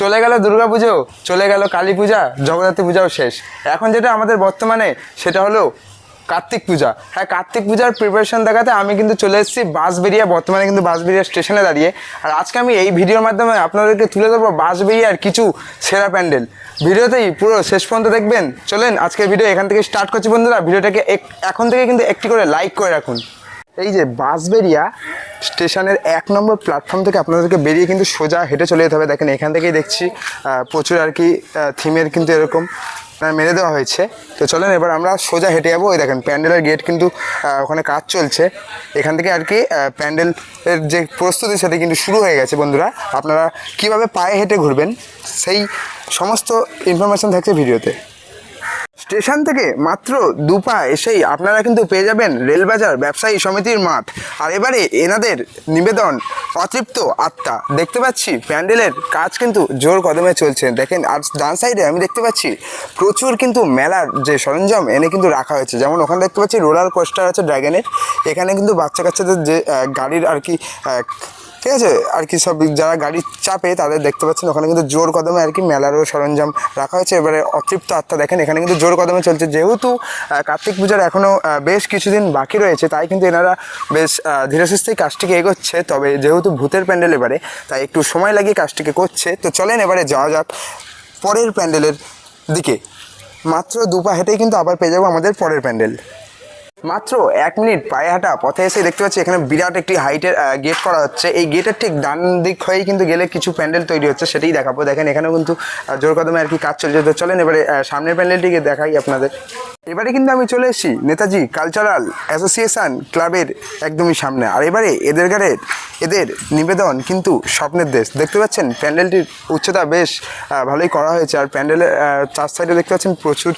চলে গেল দুর্গা পুজো, চলে গেল কালী পূজা জগদ্ধাত্রী পূজাও শেষ। এখন যেটা আমাদের বর্তমানে, সেটা হলো কার্তিক পূজা। হ্যাঁ কার্তিক পূজার প্রিপারেশন দেখাতে আমি কিন্তু চলে এসেছি বাসবেরিয়া বর্তমানে কিন্তু বাসবেরিয়া স্টেশনে দাঁড়িয়ে। আর আজকে আমি এই ভিডিওর মাধ্যমে আপনাদেরকে তুলে ধরবো বাসবেরিয়ার কিছু সেরা প্যান্ডেল। ভিডিওতেই পুরো শেষ পর্যন্ত দেখবেন। চলেন, আজকের ভিডিও এখান থেকে স্টার্ট করছি বন্ধুরা। ভিডিওটাকে এখন থেকে কিন্তু একটি করে লাইক করে রাখুন। এই যে বাসবেরিয়া স্টেশনের এক নম্বর প্ল্যাটফর্ম থেকে আপনাদেরকে বেরিয়ে কিন্তু সোজা হেঁটে চলে যেতে হবে। দেখেন এখান থেকেই দেখছি প্রচুর আর কি থিমের কিন্তু এরকম মেরে দেওয়া হয়েছে। তো চলেন এবার আমরা সোজা হেঁটে যাব। ওই দেখেন, প্যান্ডেলের গেট কিন্তু ওখানে কাজ চলছে। এখান থেকে আর কি প্যান্ডেলের যে প্রস্তুতি, সেটা কিন্তু শুরু হয়ে গেছে বন্ধুরা। আপনারা কীভাবে পায়ে হেঁটে ঘুরবেন, সেই সমস্ত ইনফরমেশন থাকছে ভিডিওতে। স্টেশন থেকে মাত্র দুপা এসেই আপনারা কিন্তু পেয়ে যাবেন রেলবাজার ব্যবসায়ী সমিতির মাঠ। আর এবারে এনাদের নিবেদন, অতৃপ্ত আত্মা। দেখতে পাচ্ছি প্যান্ডেলের কাজ কিন্তু জোর কদমে চলছে। দেখেন, আর ডান সাইডে আমি দেখতে পাচ্ছি প্রচুর কিন্তু মেলার যে সরঞ্জাম এনে কিন্তু রাখা হয়েছে। যেমন ওখানে দেখতে পাচ্ছি রোলার কোস্টার আছে ড্র্যাগনের এখানে কিন্তু বাচ্চা কাচ্চাদের যে গাড়ির আর কি ঠিক আছে? আর কি সব যারা গাড়ি চাপে তাদের দেখতে পাচ্ছেন, ওখানে কিন্তু জোর কদমে আর কি মেলারও সরঞ্জাম রাখা হয়েছে। এবারে অতৃপ্ত আত্মা দেখেন, এখানে কিন্তু জোর কদমে চলছে। যেহেতু কার্তিক পূজার এখনও বেশ কিছুদিন বাকি রয়েছে, তাই কিন্তু এনারা বেশ ধীরে সুস্থেই কাজটিকে এগোচ্ছে। তবে যেহেতু ভূতের প্যান্ডেল এবারে, তাই একটু সময় লাগিয়ে কাজটিকে করছে। তো চলেন এবারে যাওয়া যাক পরের প্যান্ডেলের দিকে। মাত্র দুপা হেঁটেই কিন্তু আবার পেয়ে যাব আমাদের পরের প্যান্ডেল। মাত্র এক মিনিট পায়ে হাঁটা পথে এসে দেখতে পাচ্ছি এখানে বিরাট একটি হাইটের গেট করা হচ্ছে। এই গেটের ঠিক ডান দিক হয়েই কিন্তু গেলে কিছু প্যান্ডেল তৈরি হচ্ছে, সেটাই দেখাবো। দেখেন, এখানেও কিন্তু জোর কদমে আর কি কাজ চলছে। তো চলেন, এবারে সামনের প্যান্ডেলটিকে দেখাই আপনাদের। এবারে কিন্তু আমি চলে এসেছি নেতাজি কালচারাল অ্যাসোসিয়েশন ক্লাবের একদমই সামনে। আর এবারে এদের গাড়ির এদের নিবেদন কিন্তু স্বপ্নের দেশ। দেখতে পাচ্ছেন, প্যান্ডেলটির উচ্চতা বেশ ভালোই করা হয়েছে। আর প্যান্ডেলের চার সাইডে দেখতে পাচ্ছেন প্রচুর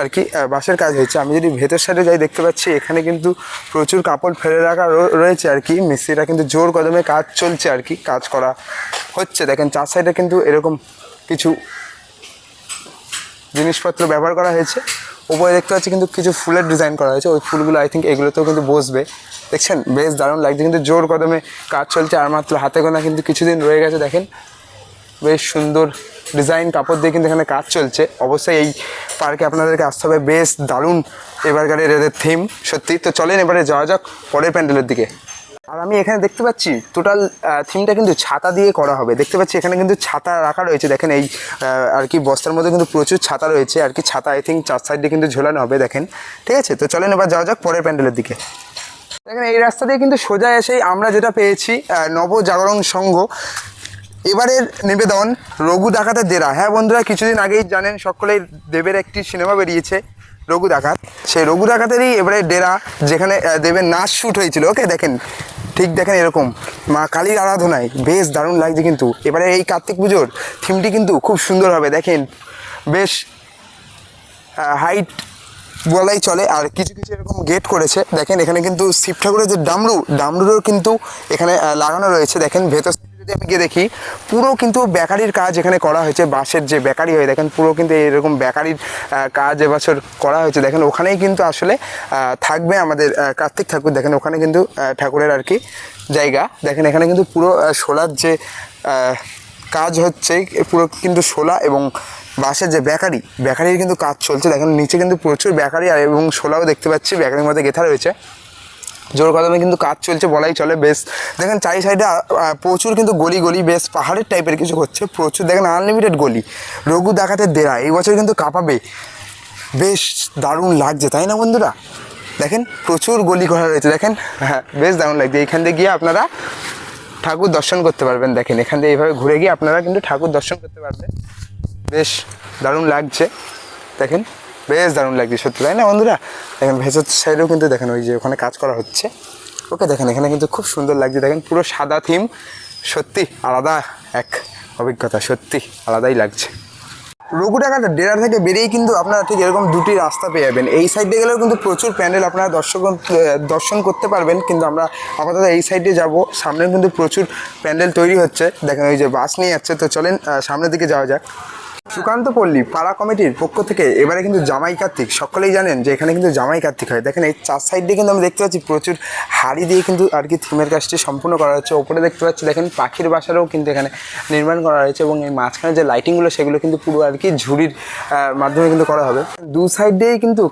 আর কি বাঁশের কাজ হয়েছে। আমি যদি ভেতর সাইডে যাই, দেখতে পাচ্ছি এখানে কিন্তু প্রচুর কাপড় ফেলে রাখা রয়েছে আর কি। মিস্ত্রিরা কিন্তু জোর কদমে কাজ চলছে আর কি, কাজ করা হচ্ছে। দেখেন, চার সাইডে কিন্তু এরকম কিছু জিনিসপত্র ব্যবহার করা হয়েছে। উপরে দেখতে পাচ্ছি কিন্তু কিছু ফুলের ডিজাইন করা হয়েছে। ওই ফুলগুলো আই থিঙ্ক এগুলোতেও কিন্তু বসবে। দেখছেন? বেশ দারুণ লাগছে। কিন্তু জোর কদমে কাজ চলছে। আর মাত্র হাতে গোনা কিন্তু কিছুদিন রয়ে গেছে। দেখেন? বেশ সুন্দর ডিজাইন কাপড় দিয়ে কিন্তু এখানে কাজ চলছে। অবশ্যই এই পার্কে আপনাদেরকে আসতে হবে। বেশ দারুণ এবার এবারকারের এদের থিম সত্যি। তো চলেন এবারে যাওয়া যাক পরের প্যান্ডেলের দিকে। আর আমি এখানে দেখতে পাচ্ছি টোটাল থিমটা কিন্তু ছাতা দিয়ে করা হবে। দেখতে পাচ্ছি এখানে কিন্তু ছাতা রাখা রয়েছে। দেখেন এই আর কি বস্তার মধ্যে কিন্তু প্রচুর ছাতা রয়েছে। আর কি ছাতা আই থিঙ্ক চার সাইডে কিন্তু ঝোলানো হবে, দেখেন। ঠিক আছে? তো চলেন এবার যাওয়া যাক পরের প্যান্ডেলের দিকে। দেখেন, এই রাস্তা দিয়ে কিন্তু সোজা এসেই আমরা যেটা পেয়েছি নবজাগরণ সংঘ। এবারের নিবেদন রঘু ডাকাতের দেরা। হ্যাঁ বন্ধুরা, কিছুদিন আগেই জানেন, সকলেই দেবের একটি সিনেমা বেরিয়েছে, রঘু ডাকাত। সেই রঘু ডাকাতেরই এবারে ডেরা, যেখানে দেবের নাচ শ্যুট হয়েছিল। ওকে, দেখেন, ঠিক দেখেন এরকম। মা কালীর আরাধনায়, বেশ দারুণ লাগছে কিন্তু। এবারে এই কার্তিক পুজোর থিমটি কিন্তু খুব সুন্দর হবে, দেখেন। বেশ হাইট বলাই চলে, আর কিছু কিছু এরকম গেট করেছে। দেখেন, এখানে কিন্তু শিব ঠাকুরের যে ডামরু, ডামরুরও কিন্তু এখানে লাগানো রয়েছে। দেখেন, ভেতর যদি আমি গিয়ে দেখি, পুরো কিন্তু বেকারির কাজ এখানে করা হয়েছে বাঁশের যে বেকারি হয়, দেখেন পুরো কিন্তু এরকম বেকারির কাজ এবছর করা হয়েছে। দেখেন ওখানেই কিন্তু আসলে থাকবে আমাদের কার্তিক ঠাকুর। দেখেন ওখানে কিন্তু ঠাকুরের আর কি জায়গা। দেখেন এখানে কিন্তু পুরো শোলার যে কাজ হচ্ছে, পুরো কিন্তু শোলা এবং বাসের যে বেকারি, বেকারির কিন্তু কাজ চলছে। দেখেন নিচে কিন্তু প্রচুর বেকারি, আর এবং শোলাও দেখতে পাচ্ছি, বেকারির মধ্যে গেথা রয়েছে। জোর কদমে কিন্তু কাজ চলছে, বলাই চলে, বেশ। দেখেন, চারি সাইডে প্রচুর কিন্তু গলি গলি, বেশ পাহাড়ের টাইপের কিছু হচ্ছে, প্রচুর। দেখেন আনলিমিটেড গলি। রঘু দেখাতে দেরা, এই বছর কিন্তু কাঁপাবে। বেশ দারুণ লাগছে, তাই না বন্ধুরা? দেখেন, প্রচুর গলি করা রয়েছে, দেখেন হ্যাঁ বেশ দারুণ লাগছে। এইখান দিয়ে গিয়ে আপনারা ঠাকুর দর্শন করতে পারবেন, দেখেন। এখান দিয়ে এইভাবে ঘুরে গিয়ে আপনারা কিন্তু ঠাকুর দর্শন করতে পারবেন। বেশ দারুণ লাগছে, দেখেন। বেশ দারুণ লাগছে, সত্যি, তাই না বন্ধুরা? দেখেন, ভেতর সাইডেও কিন্তু দেখেন ওই যে ওখানে কাজ করা হচ্ছে। ওকে, দেখেন, এখানে কিন্তু খুব সুন্দর লাগছে। দেখেন, পুরো সাদা থিম সত্যি আলাদা এক অভিজ্ঞতা, সত্যি আলাদাই লাগছে। রঘুটাঘাটা ডেরা থেকে বেরিয়েই কিন্তু আপনারা ঠিক এরকম দুটি রাস্তা পেয়ে যাবেন। এই সাইডে গেলেও কিন্তু প্রচুর প্যান্ডেল আপনারা দর্শক, দর্শন করতে পারবেন, কিন্তু আমরা আপাতত এই সাইডে যাব। সামনে কিন্তু প্রচুর প্যান্ডেল তৈরি হচ্ছে। দেখেন, ওই যে বাস নিয়ে যাচ্ছে। তো চলেন সামনের দিকে যাওয়া যাক। সুকান্ত পল্লী, পাড়া কমিটির পক্ষ থেকে, এবারে কিন্তু জামাই কার্তিক, সকলেই জানেন যে এখানে কিন্তু জামাই কার্তিক হয়। দেখেন, এই চার সাইড দিয়ে কিন্তু আমি দেখতে পাচ্ছি প্রচুর হাড়ি দিয়ে কিন্তু আর কি থিমের কাজটি সম্পূর্ণ করা হচ্ছে। ওপরে দেখতে পাচ্ছি, দেখেন, পাখির বাসারও কিন্তু এখানে নির্মাণ করা হয়েছে এবং এই মাঝখানে যে লাইটিংগুলো সেগুলো কিন্তু পুরো আর কি ঝুড়ির মাধ্যমে কিন্তু করা হবে। দু সাইড দিয়েই কিন্তু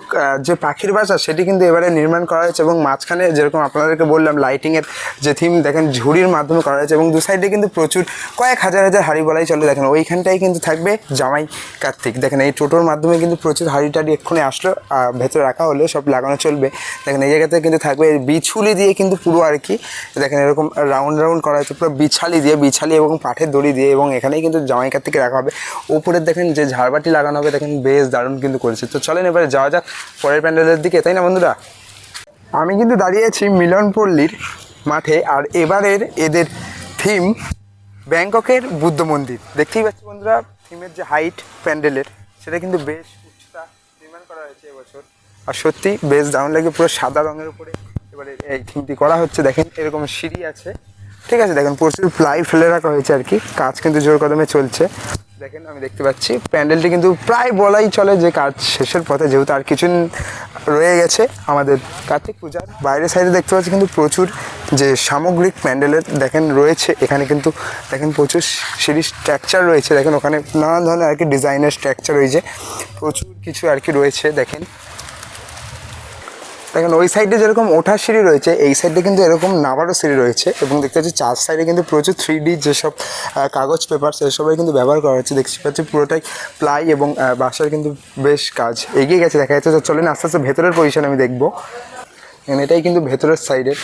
যে পাখির বাসা, সেটি কিন্তু এবারে নির্মাণ করা হয়েছে এবং মাঝখানে যেরকম আপনাদেরকে বললাম লাইটিংয়ের যে থিম দেখেন, ঝুড়ির মাধ্যমে করা হয়েছে এবং দু সাইডে কিন্তু প্রচুর, কয়েক হাজার হাজার হাড়ি বলাই চলে। দেখেন, ওইখানটাই কিন্তু থাকবে জামাই কার্তিক। দেখেন এই টোটোর মাধ্যমে কিন্তু প্রচুর হাড়ি টাড়ি এক্ষুনি আসলো ভেতরে রাখা হলে সব লাগানো চলবে। দেখেন এই জায়গাতে কিন্তু থাকবে বিছুলি দিয়ে কিন্তু পুরো আর কি। দেখেন এরকম রাউন্ড রাউন্ড করা হয়েছে, পুরো বিছালি দিয়ে, বিছালি এবং পাঠের দড়ি দিয়ে, এবং এখানেই কিন্তু জামাই কার্তিকে রাখা হবে। উপরে দেখেন যে ঝাড়বাটি লাগানো হবে, দেখেন বেশ দারুণ কিন্তু করেছে। তো চলেন এবারে যাওয়া যাক পরের প্যান্ডেলের দিকে, তাই না বন্ধুরা? আমি কিন্তু দাঁড়িয়ে আছি মিলনপল্লীর মাঠে, আর এবারের এদের থিম ব্যাংককের বুদ্ধ মন্দির। দেখতেই পাচ্ছি বন্ধুরা থিমের যে হাইট প্যান্ডেলের, সেটা কিন্তু বেশ উচ্চতা নির্মাণ করা হয়েছে এবছর। আর সত্যি বেশ দারুণ লাগে, পুরো সাদা রঙের উপরে এবারে এই থিমটি করা হচ্ছে। দেখেন, এরকম সিঁড়ি আছে। ঠিক আছে, দেখেন, প্রচুর প্লাই ফেলে রাখা হয়েছে আর কি। কাজ কিন্তু জোর কদমে চলছে। দেখেন, আমি দেখতে পাচ্ছি, প্যান্ডেলটি কিন্তু প্রায় বলাই চলে যে কাজ শেষের পথে, যেহেতু আর কিছু রয়ে গেছে আমাদের কার্তিক পূজার। বাইরের সাইডে দেখতে পাচ্ছি কিন্তু প্রচুর যে সামগ্রিক প্যান্ডেলের দেখেন রয়েছে, এখানে কিন্তু দেখেন প্রচুর সিঁড়ি স্ট্রাকচার রয়েছে। দেখেন ওখানে নানান ধরনের আর কি ডিজাইনের স্ট্রাকচার রয়েছে। প্রচুর কিছু আর কি রয়েছে, দেখেন। দেখেন ওই সাইডে যেরকম ওঠার সিঁড়ি রয়েছে, এই সাইডে কিন্তু এরকম নামারও সিঁড়ি রয়েছে এবং দেখতে পাচ্ছি চার সাইডে কিন্তু প্রচুর থ্রি ডি যেসব কাগজ পেপার সেসবের কিন্তু ব্যবহার করা হচ্ছে। দেখতে পাচ্ছি পুরোটাই প্লাই এবং বাসার কিন্তু বেশ কাজ এগিয়ে গেছে। দেখা যাচ্ছে চলেন আস্তে আস্তে ভেতরের পজিশন আমি দেখব। এটাই কিন্তু ভেতরের সাইডের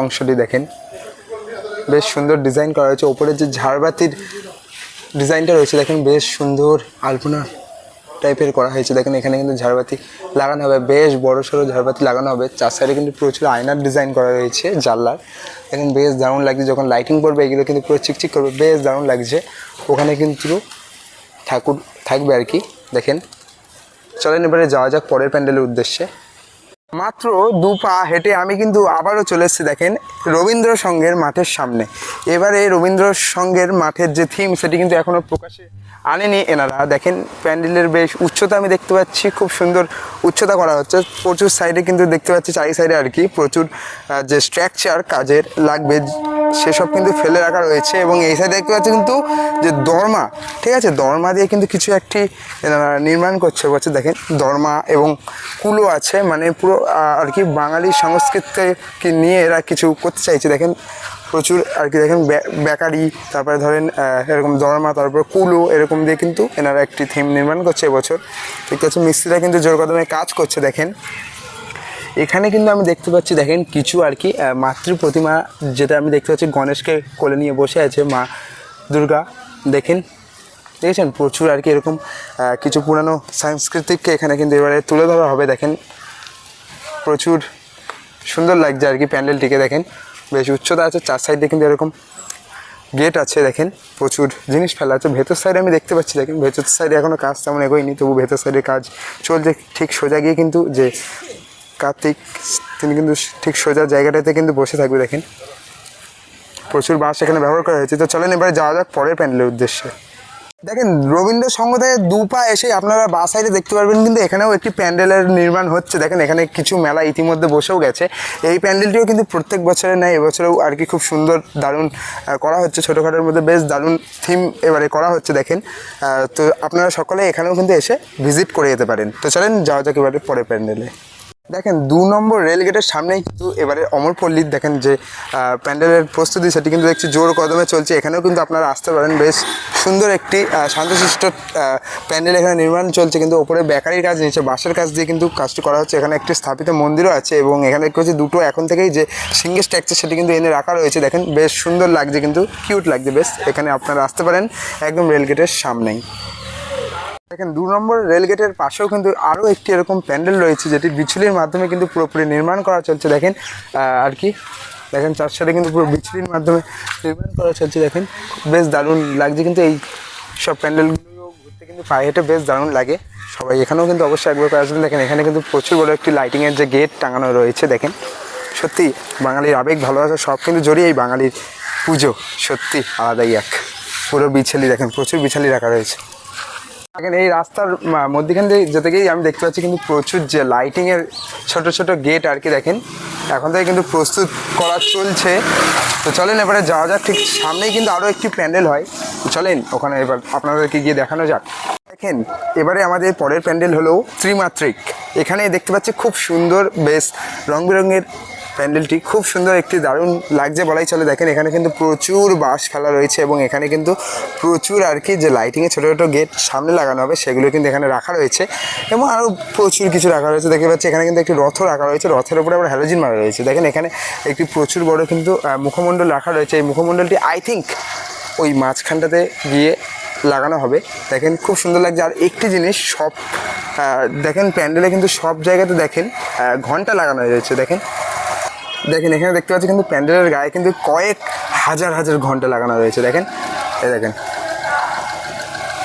অংশটি দেখেন। বেশ সুন্দর ডিজাইন করা হয়েছে। ওপরে যে ঝাড়বাতির ডিজাইনটা রয়েছে, দেখেন বেশ সুন্দর আলপনা টাইপের করা হয়েছে। দেখেন এখানে কিন্তু ঝাড়বাতি লাগানো হবে। বেশ বড় সড়ো ঝাড়বাতি লাগানো হবে। চার সাইডে কিন্তু প্রচুর আয়নার ডিজাইন করা রয়েছে জানলার। দেখেন বেশ দারুণ লাগছে। যখন লাইটিং পড়বে এগুলো কিন্তু পুরো চিকচিক করবে। বেশ দারুণ লাগছে। ওখানে কিন্তু ঠাকুর থাকবে আর কি। দেখেন। চলেন এবারে যাওয়া যাক পরের প্যান্ডেলের উদ্দেশ্যে। মাত্র দু পা হেঁটে আমি কিন্তু আবারও চলে এসেছি, দেখেন, রবীন্দ্র মাঠের সামনে। এবারে রবীন্দ্র মাঠের যে থিম সেটি কিন্তু এখনও প্রকাশে আনেনি এনারা। দেখেন, প্যান্ডেলের বেশ উচ্চতা আমি দেখতে পাচ্ছি, খুব সুন্দর উচ্চতা করা হচ্ছে। প্রচুর সাইডে কিন্তু দেখতে পাচ্ছি চারি সাইডে আর কি প্রচুর যে স্ট্রাকচার কাজের লাগবে, সেসব কিন্তু ফেলে রাখা রয়েছে এবং এই সাইডে দেখতে পাচ্ছি কিন্তু যে দরমা, ঠিক আছে? দরমা দিয়ে কিন্তু কিছু একটি নির্মাণ করছে, বলছে, দেখেন, দরমা এবং কুলো আছে মানে পুরো আর কি বাঙালি সংস্কৃতিকে নিয়ে এরা কিছু করতে চাইছে। দেখেন প্রচুর আর কি, দেখেন বেকারি তারপরে ধরেন এরকম দরমা, তারপর কুলো, এরকম দিয়ে কিন্তু এনারা একটি থিম নির্মাণ করছে এবছর। ঠিক আছে মিস্ত্রিরা কিন্তু জোর কদমে কাজ করছে, দেখেন। এখানে কিন্তু আমি দেখতে পাচ্ছি, দেখেন, কিছু আর কি মাতৃ প্রতিমা যেটা আমি দেখতে পাচ্ছি, গণেশকে কোলে নিয়ে বসে আছে মা দুর্গা। দেখেন, দেখেছেন? প্রচুর আর কি এরকম কিছু পুরানো সাংস্কৃতিককে এখানে কিন্তু এবারে তুলে ধরা হবে, দেখেন। প্রচুর সুন্দর লাগছে আর কি প্যান্ডেলটিকে দেখেন। বেশ উচ্চতা আছে, চার সাইডে কিন্তু এরকম গেট আছে দেখেন, প্রচুর জিনিস ফেলা আছে। ভেতর সাইডে আমি দেখতে পাচ্ছি, দেখেন ভেতর সাইডে এখনও কাজ তেমন এগোয়নি, তবু ভেতর সাইডে কাজ চলছে ঠিক সোজা গিয়ে কিন্তু যে কার্তিক, তিনি কিন্তু ঠিক সোজা জায়গাটাতে কিন্তু বসে থাকবে দেখেন। প্রচুর বাস এখানে ব্যবহার করা হয়েছে। তো চলেন এবারে যাওয়া যাক পরের প্যান্ডেলের উদ্দেশ্যে। দেখেন, রবীন্দ্র থেকে দু পা এসে আপনারা বা সাইডে দেখতে পারবেন কিন্তু এখানেও একটি প্যান্ডেলের নির্মাণ হচ্ছে। দেখেন, এখানে কিছু মেলা ইতিমধ্যে বসেও গেছে। এই প্যান্ডেলটিও কিন্তু প্রত্যেক বছরের নেয়, এবছরেও আর কি খুব সুন্দর, দারুণ করা হচ্ছে। ছোটোখাটোর মধ্যে বেশ দারুণ থিম এবারে করা হচ্ছে, দেখেন। তো আপনারা সকলে এখানেও কিন্তু এসে ভিজিট করে যেতে পারেন। তো চলেন, যাওয়া যাক এবারে পরে প্যান্ডেলে। দেখেন, দু নম্বর রেল গেটের সামনেই কিন্তু এবারে অমরপল্লীর দেখেন যে প্যান্ডেলের প্রস্তুতি সেটি কিন্তু দেখছি জোর কদমে চলছে। এখানেও কিন্তু আপনারা আসতে পারেন। বেশ সুন্দর একটি শান্তশিষ্ট প্যান্ডেল এখানে নির্মাণ চলছে। কিন্তু ওপরে বেকারির কাজ, নিচে বাঁশের কাজ দিয়ে কিন্তু কাজটি করা হচ্ছে। এখানে একটি স্থাপিত মন্দিরও আছে এবং এখানে দেখতে পাচ্ছি দুটো এখন থেকেই যে সিঙ্গেল স্ট্রাকচার সেটি কিন্তু এনে রাখা রয়েছে। দেখেন, বেশ সুন্দর লাগছে, কিন্তু কিউট লাগছে। বেশ, এখানে আপনারা আসতে পারেন একদম রেল গেটের সামনেই। দেখেন, দু নম্বর রেলগেটের পাশেও কিন্তু আরও একটি এরকম প্যান্ডেল রয়েছে, যেটি বিচুলির মাধ্যমে কিন্তু পুরোপুরি নির্মাণ করা চলছে। দেখেন আর কি? দেখেন চার সাথে কিন্তু পুরো বিচুলির মাধ্যমে নির্মাণ করা চলছে। দেখেন বেশ দারুণ লাগছে। কিন্তু এই সব প্যান্ডেলগুলো ঘুরতে কিন্তু পায়ে হেঁটে বেশ দারুণ লাগে। সবাই এখানেও কিন্তু অবশ্যই একবার করে আসবেন। দেখেন, এখানে কিন্তু প্রচুর বড় একটি লাইটিংয়ের যে গেট টাঙানো রয়েছে। দেখেন, সত্যি বাঙালির আবেগ, ভালোবাসা সব কিন্তু জড়িয়ে এই বাঙালির পুজো। সত্যি আলাদাই এক। পুরো বিছালি দেখেন, প্রচুর বিছালি রাখা রয়েছে। এখন এই রাস্তার মধ্যেখান দিয়ে যেতে গিয়েই আমি দেখতে পাচ্ছি কিন্তু প্রচুর যে লাইটিংয়ের ছোট ছোট গেট আর কি দেখেন, এখন থেকে কিন্তু প্রস্তুত করা চলছে। তো চলেন এবারে যাওয়া যাক, ঠিক সামনেই কিন্তু আরও একটি প্যান্ডেল হয়। চলেন ওখানে এবার আপনাদেরকে গিয়ে দেখানো যাক। দেখেন, এবারে আমাদের পরের প্যান্ডেল হলো ত্রিমাত্রিক। এখানে দেখতে পাচ্ছি খুব সুন্দর, বেশ রং বেরঙের প্যান্ডেলটি খুব সুন্দর একটি দারুণ লাগছে বলাই চলে। দেখেন, এখানে কিন্তু প্রচুর বাঁশ ফেলা রয়েছে এবং এখানে কিন্তু প্রচুর আর কি যে লাইটিংয়ে ছোটো ছোটো গেট সামনে লাগানো হবে, সেগুলো কিন্তু এখানে রাখা রয়েছে এবং আরও প্রচুর কিছু রাখা রয়েছে। দেখতে পাচ্ছি, এখানে কিন্তু একটি রথ রাখা রয়েছে। রথের উপরে আবার হ্যালোজিন মারা রয়েছে। দেখেন, এখানে একটি প্রচুর বড় কিন্তু মুখমণ্ডল রাখা রয়েছে। এই মুখমণ্ডলটি আই থিঙ্ক ওই মাঝখানটাতে গিয়ে লাগানো হবে। দেখেন, খুব সুন্দর লাগছে। আর একটি জিনিস, সব দেখেন, প্যান্ডেলে কিন্তু সব জায়গাতে দেখেন ঘণ্টা লাগানো রয়েছে। দেখেন দেখেন, এখানে দেখতে পাচ্ছি কিন্তু প্যান্ডেলের গায়ে কিন্তু কয়েক হাজার হাজার ঘণ্টা লাগানো রয়েছে। দেখেন, এই দেখেন।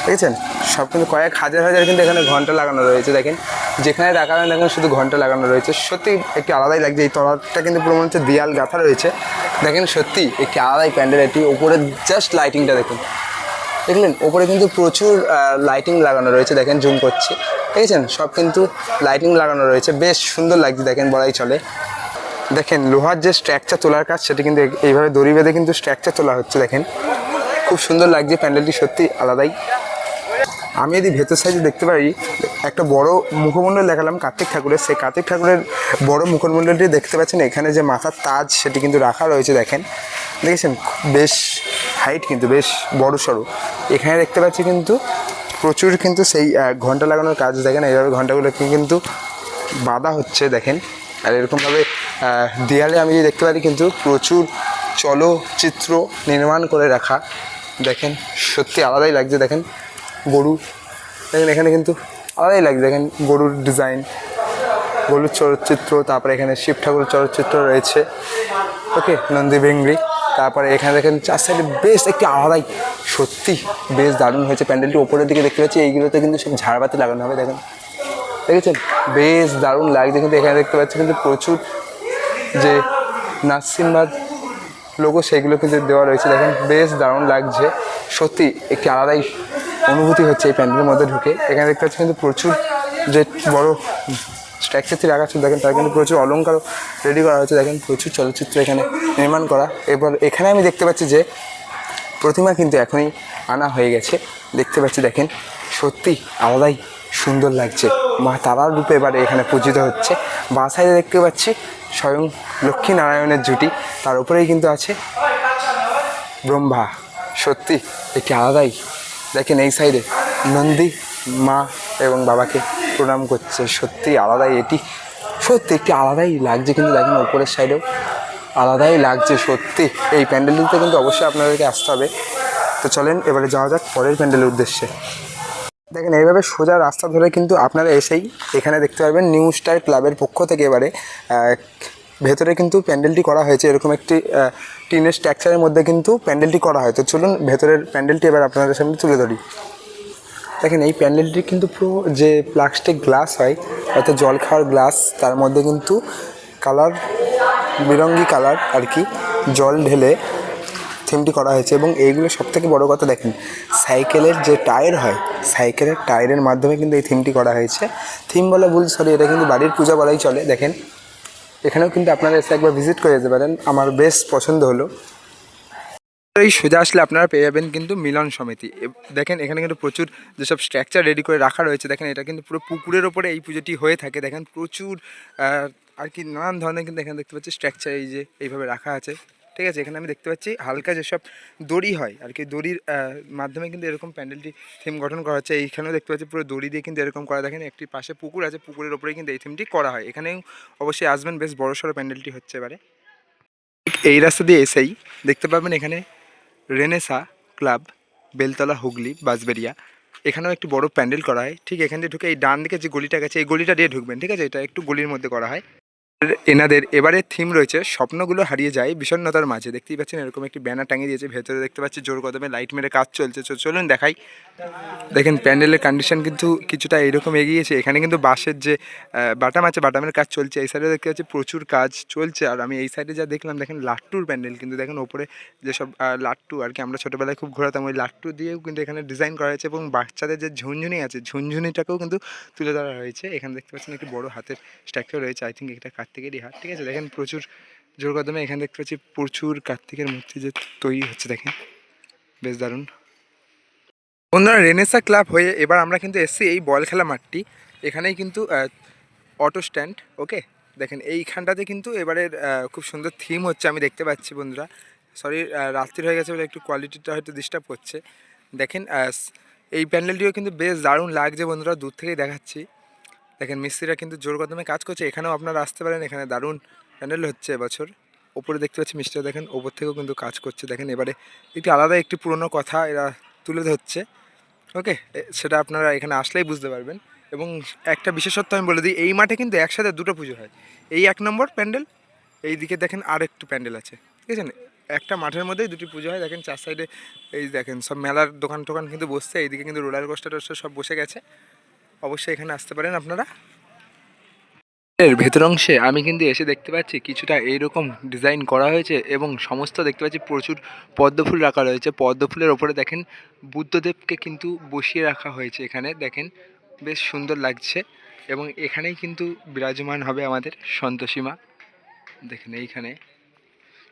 দেখেছেন? সব কিন্তু কয়েক হাজার হাজার কিন্তু এখানে ঘণ্টা লাগানো রয়েছে। দেখেন, যেখানে তাকাবেন দেখেন শুধু ঘণ্টা লাগানো রয়েছে। সত্যি একটি আলাদাই লাগছে। এই তলাটা কিন্তু পুরো মনে হচ্ছে দেয়াল গাঁথা রয়েছে। দেখেন, সত্যি একটি আলাদাই প্যান্ডেল। এটি উপরে জাস্ট লাইটিংটা দেখুন। দেখলেন? ওপরে কিন্তু প্রচুর লাইটিং লাগানো রয়েছে। দেখেন জুম করছি। দেখেছেন? সব কিন্তু লাইটিং লাগানো রয়েছে। বেশ সুন্দর লাগছে। দেখেন, বলাই চলে। দেখেন, লোহার যে স্ট্রাকচার তোলার কাজ, সেটা কিন্তু এইভাবে দড়ি বেঁধে কিন্তু স্ট্রাকচার তোলা হচ্ছে, দেখেন। খুব সুন্দর লাগছে প্যান্ডেলটি, সত্যি আলাদাই। আমি যদি ভেতর সাইডে দেখতে পারি, একটা বড় মুখমণ্ডল দেখালাম, কার্তিক ঠাকুরের। সেই কার্তিক ঠাকুরের বড় মুখমণ্ডলটি দেখতে পাচ্ছেন, এখানে যে মাথার তাজ, সেটি কিন্তু রাখা রয়েছে, দেখেন। দেখেছেন? বেশ হাইট কিন্তু, বেশ বড় সড়ো। এখানে দেখতে পাচ্ছি কিন্তু প্রচুর কিন্তু সেই ঘণ্টা লাগানোর কাজ, দেখেন? এইভাবে ঘন্টাগুলোকে কিন্তু বাঁধা হচ্ছে, দেখেন? আর এরকমভাবে দেয়ালে আমি যদি দেখতে পারি কিন্তু প্রচুর চলচ্চিত্র নির্মাণ করে রাখা। দেখেন, সত্যি আলাদাই লাগছে, দেখেন গরু দেখেন, এখানে কিন্তু আলাদাই লাগছে, দেখেন, গরুর ডিজাইন, গরুর চলচ্চিত্র, তারপরে এখানে শিব ঠাকুরের চলচ্চিত্র রয়েছে। ওকে, নন্দী ভেঙ্গড়ি। তারপরে এখানে দেখেন, চার সাইডে বেশ একটি আলাদাই, সত্যি বেশ দারুণ হয়েছে। প্যান্ডেলটি ওপরের দিকে দেখতে পাচ্ছি, এইগুলোতে কিন্তু সব ঝাড়বাতি লাগানো হবে, দেখেন। দেখেছেন? বেশ দারুণ লাগছে কিন্তু এখানে দেখতে পাচ্ছি কিন্তু প্রচুর যে নাসিমবাদ লোগো সেগুলো কিন্তু দেওয়া রয়েছে, দেখেন বেশ দারুণ লাগছে। সত্যি একটি আলাদাই অনুভূতি হচ্ছে এই প্যান্ডেলের মধ্যে ঢুকে। এখানে দেখতে পাচ্ছি কিন্তু প্রচুর যে বড় স্ট্রাকচারটি রাখা ছিল দেখেন তার কিন্তু প্রচুর অলঙ্কারও রেডি করা হয়েছে, দেখেন প্রচুর চলচ্চিত্র এখানে নির্মাণ করা। এবার এখানে আমি দেখতে পাচ্ছি যে প্রতিমা কিন্তু এখনই আনা হয়ে গেছে। দেখতে পাচ্ছি, দেখেন সত্যি আলাদাই সুন্দর লাগছে। মা তারার রূপে এবারে এখানে পূজিত হচ্ছে। বা সাইডে দেখতে পাচ্ছি স্বয়ং লক্ষ্মী নারায়ণের জুটি। তার উপরেই কিন্তু আছে ব্রহ্মা। সত্যি একটি আলাদাই। দেখেন এই সাইডে নন্দী, মা এবং বাবাকে প্রণাম করছে। সত্যি আলাদাই এটি। সত্যি, একটি আলাদাই লাগছে কিন্তু দেখেন উপরের সাইডেও। আলাদাই লাগছে, সত্যি। এই প্যান্ডেলটিতে কিন্তু অবশ্যই আপনাদেরকে আসতে হবে। তো চলেন, এবারে যাওয়া যাক পরের প্যান্ডেলের উদ্দেশ্যে। দেখেন, এইভাবে সোজা রাস্তা ধরে কিন্তু আপনারা এসেই এখানে দেখতে পারবেন নিউ স্টার ক্লাবের পক্ষ থেকে এবারে ভেতরে কিন্তু প্যান্ডেলটি করা হয়েছে। এরকম একটি টিনের স্ট্রাকচারের মধ্যে কিন্তু প্যান্ডেলটি করা হয়। তো চলুন ভেতরের প্যান্ডেলটি এবার আপনাদের সামনে তুলে ধরি। দেখেন, এই প্যান্ডেলটি কিন্তু পুরো যে প্লাস্টিক গ্লাস হয়, অর্থাৎ জল খাওয়ার গ্লাস, তার মধ্যে কিন্তু কালার, বিরঙ্গি কালার আর কি, জল ঢেলে থিমটি করা হয়েছে এবং এইগুলো সব থেকে বড়ো কথা দেখেন, সাইকেলের যে টায়ার হয়, সাইকেলের টায়ারের মাধ্যমে কিন্তু এই থিমটি করা হয়েছে। থিম বলে ভুল সরি এটা কিন্তু বাড়ির পূজা বলাই চলে। দেখেন, এখানেও কিন্তু আপনারা এসে একবার ভিজিট করে যেতে পারেন। আমার বেশ পছন্দ হলো। এই সোজা আসলে আপনারা পেয়ে যাবেন কিন্তু মিলন সমিতি। দেখেন, এখানে কিন্তু প্রচুর যেসব স্ট্রাকচার রেডি করে রাখা রয়েছে, দেখেন, এটা কিন্তু পুরো পুকুরের ওপরে এই পুজোটি হয়ে থাকে। দেখেন, প্রচুর আর কি নানান ধরনের কিন্তু এখানে দেখতে পাচ্ছি স্ট্রাকচার এই যে এইভাবে রাখা আছে। ঠিক আছে, এখানে আমি দেখতে পাচ্ছি হালকা যেসব দড়ি হয়, আর কি দড়ির মাধ্যমে কিন্তু এরকম প্যান্ডেলটি থিম গঠন করা হচ্ছে। এইখানেও দেখতে পাচ্ছি পুরো দড়ি দিয়ে কিন্তু এরকম করা, দেখেন একটি পাশে পুকুর আছে, পুকুরের ওপরে কিন্তু এই থিমটি করা হয়। এখানেও অবশ্যই আসবেন, বেশ বড় সড়ো প্যান্ডেলটি হচ্ছে এবারে। এই রাস্তা দিয়ে এসেই দেখতে পাবেন এখানে রেনেসা ক্লাব বেলতলা, হুগলি বাঁশবেরিয়া এখানেও একটি বড় প্যান্ডেল করা হয়। ঠিক এখান দিয়ে ঢুকে এই ডান দিকে যে গলিটা গেছে, এই গলিটা দিয়ে ঢুকবেন, ঠিক আছে? এটা একটু গলির মধ্যে করা হয়। এনাদের এবারে থিম রয়েছে, স্বপ্নগুলো হারিয়ে যায় বিষণ্ণতার মাঝে। দেখতেই পাচ্ছেন এরকম একটি ব্যানার টাঙিয়ে দিয়েছে, ভেতরে দেখতে পাচ্ছি জোর কদমে লাইট মেরে কাজ চলছে। চলুন দেখাই। দেখেন প্যান্ডেলের কন্ডিশন কিন্তু কিছুটা এরকম এগিয়েছে। এখানে কিন্তু বাঁশের যে বাটাম আছে, বাটামের কাজ চলছে। এই সাইডে দেখতে পাচ্ছি প্রচুর কাজ চলছে। আর আমি এই সাইডে যা দেখলাম, দেখেন লাট্টুর প্যান্ডেল। কিন্তু দেখেন ওপরে যেসব লাট্টু, আর কি আমরা ছোটোবেলায় খুব ঘোরাতাম, ওই লাট্টু দিয়েও কিন্তু এখানে ডিজাইন করা হয়েছে এবং বাচ্চাদের যে ঝুনঝুনি আছে, ঝুনঝুনিটাকেও কিন্তু তুলে ধরা হয়েছে। এখানে দেখতে পাচ্ছেন একটি বড় হাতের স্ট্রাকচার রয়েছে। আই থিঙ্ক এটা কার্তিকেরই হাত ঠিক আছে? দেখেন প্রচুর জোর কদমে এখানে দেখতে পাচ্ছি প্রচুর কার্তিকের মূর্তি যে তৈরি হচ্ছে, দেখেন? বেশ দারুণ। বন্ধুরা রেনেসা ক্লাব হয়ে এবার আমরা কিন্তু এসছি এই বল খেলা মাঠটি। এখানেই কিন্তু অটো স্ট্যান্ড ওকে দেখেন, এইখানটাতে কিন্তু এবারের খুব সুন্দর থিম হচ্ছে, আমি দেখতে পাচ্ছি বন্ধুরা। সরি রাত্রি হয়ে গেছে বলে একটু কোয়ালিটিটা হয়তো ডিস্টার্ব করছে। দেখেন এই প্যান্ডেলটিও কিন্তু বেশ দারুণ লাগছে বন্ধুরা, দূর থেকেই দেখাচ্ছি। দেখেন মিস্ত্রিরা কিন্তু জোর কদমে কাজ করছে। এখানেও আপনারা আসতে পারেন, এখানে দারুণ প্যান্ডেল হচ্ছে এবছর। ওপরে দেখতে পাচ্ছি মিস্ত্রিরা দেখেন, ওপর থেকেও কিন্তু কাজ করছে। দেখেন এবারে একটি আলাদা একটি পুরনো কথা এরা তুলে ধরছে। ওকে? সেটা আপনারা এখানে আসলেই বুঝতে পারবেন। এবং একটা বিশেষত্ব আমি বলে দিই, এই মাঠে কিন্তু একসাথে দুটো পুজো হয়। এই এক নম্বর প্যান্ডেল, এই দিকে দেখেন আর একটু প্যান্ডেল আছে। ঠিক আছে একটা মাঠের মধ্যেই দুটি পুজো হয়। দেখেন চার সাইডে এই দেখেন সব মেলার দোকান টোকান কিন্তু বসছে। এইদিকে কিন্তু রোলার কোস্টার সব বসে গেছে। অবশ্যই এখানে আসতে পারেন আপনারা। এর ভেতর অংশে আমি কিন্তু এসে দেখতে পাচ্ছি কিছুটা এইরকম ডিজাইন করা হয়েছে এবং সমস্ত দেখতে পাচ্ছি প্রচুর পদ্ম ফুল রাখা রয়েছে। পদ্ম ফুলের ওপরে দেখেন বুদ্ধদেবকে কিন্তু বসিয়ে রাখা হয়েছে এখানে। দেখেন বেশ সুন্দর লাগছে এবং এখানেই কিন্তু বিরাজমান হবে আমাদের সন্তোষীমা। দেখেন এইখানে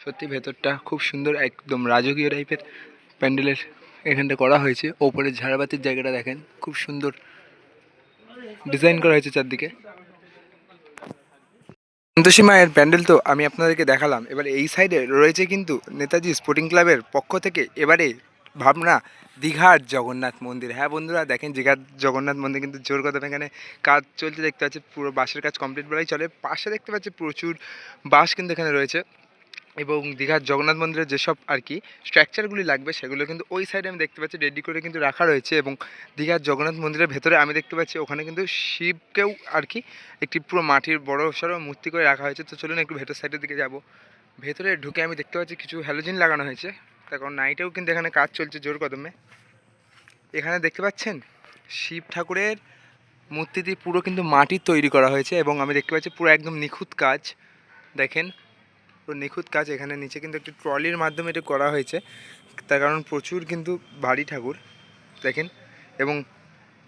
সত্যি ভেতরটা খুব সুন্দর একদম রাজকীয় টাইপের প্যান্ডেলের এখানটা করা হয়েছে। ওপরে ঝাড়বাতির জায়গাটা দেখেন খুব সুন্দর ডিজাইন করা হয়েছে চারদিকে। সন্তোষী মায়ের প্যান্ডেল তো আমি আপনাদেরকে দেখালাম। এবার এই সাইডে রয়েছে কিন্তু নেতাজি স্পোর্টিং ক্লাবের পক্ষ থেকে এবারে ভাবনা দীঘার জগন্নাথ মন্দির। হ্যাঁ বন্ধুরা, দেখেন দীঘার জগন্নাথ মন্দির কিন্তু জোর কথা এখানে কাজ চলতে দেখতে পাচ্ছি পুরো বাসের কাজ কমপ্লিট বলাই চলে। পাশে দেখতে পাচ্ছি প্রচুর বাস কিন্তু এখানে রয়েছে। এবং দীঘার জগন্নাথ মন্দিরের যেসব আর কি স্ট্রাকচারগুলি লাগবে, সেগুলো কিন্তু ওই সাইডে আমি দেখতে পাচ্ছি রেডি করে কিন্তু রাখা রয়েছে এবং দীঘার জগন্নাথ মন্দিরের ভেতরে আমি দেখতে পাচ্ছি ওখানে কিন্তু শিবকেও আর কি একটি পুরো মাটির বড় সড়ো মূর্তি করে রাখা হয়েছে। তো চলুন একটু ভেতর সাইডের দিকে যাব। ভেতরে ঢুকে আমি দেখতে পাচ্ছি কিছু হ্যালোজিন লাগানো হয়েছে। তার কারণ নাইটেও কিন্তু এখানে কাজ চলছে জোর কদমে। এখানে দেখতে পাচ্ছেন? শিব ঠাকুরের মূর্তিটি পুরো কিন্তু মাটির তৈরি করা হয়েছে এবং আমি দেখতে পাচ্ছি পুরো একদম নিখুঁত কাজ। দেখেন পুরো নিখুঁত কাজ এখানে নিচে, কিন্তু একটি ট্রলির মাধ্যমে এটা করা হয়েছে। তার কারণ প্রচুর কিন্তু ভারী ঠাকুর, দেখেন। এবং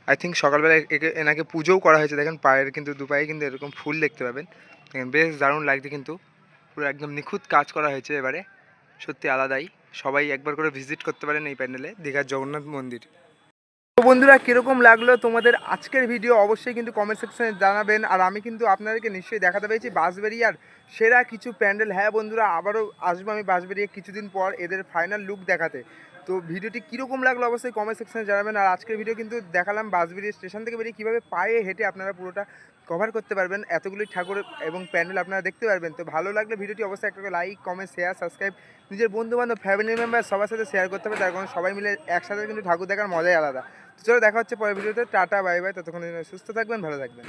আই থিঙ্ক সকালবেলা এনাকে পুজোও করা হয়েছে, দেখেন পায়ের কিন্তু দু পায়ে কিন্তু এরকম ফুল দেখতে পাবেন। দেখেন, বেশ দারুণ লাগছে কিন্তু। পুরো একদম নিখুঁত কাজ করা হয়েছে এবারে। সত্যি আলাদাই। সবাই একবার করে ভিজিট করতে পারেন এই প্যান্ডেলে, দীঘার জগন্নাথ মন্দির। তো বন্ধুরা, কীরকম লাগল তোমাদের আজকের ভিডিও অবশ্যই কিন্তু কমেন্ট সেকশনে জানাবেন। আর আমি কিন্তু আপনাদেরকে নিশ্চয়ই দেখাতে পেয়েছি বাঁশবেরিয়ার সেরা কিছু প্যান্ডেল। হ্যাঁ বন্ধুরা, আবারও আসব আমি বাঁশবেরিয়া কিছুদিন পর এদের ফাইনাল লুক দেখাতে। তো ভিডিওটি কীরকম লাগল অবশ্যই কমেন্ট সেকশনে জানাবেন। আর আজকের ভিডিও কিন্তু দেখালাম বাঁশবেরিয়া স্টেশন থেকে বেরিয়ে কীভাবে পায়ে হেঁটে আপনারা পুরোটা কভার করতে পারবেন। এতগুলি ঠাকুর এবং প্যান্ডেল আপনারা দেখতে পারবেন। তো ভালো লাগলে ভিডিওটি অবশ্যই একটা লাইক কমেন্ট শেয়ার সাবস্ক্রাইব নিজের বন্ধু বান্ধব ফ্যামিলি মেম্বার সবার সাথে শেয়ার করতে হবে। তার কারণ সবাই মিলে একসাথে কিন্তু ঠাকুর দেখার মজাই আলাদা। তো চলো দেখা হচ্ছে পরের ভিডিওতে টাটা বাই বাই ততক্ষণ সুস্থ থাকবেন, ভালো থাকবেন।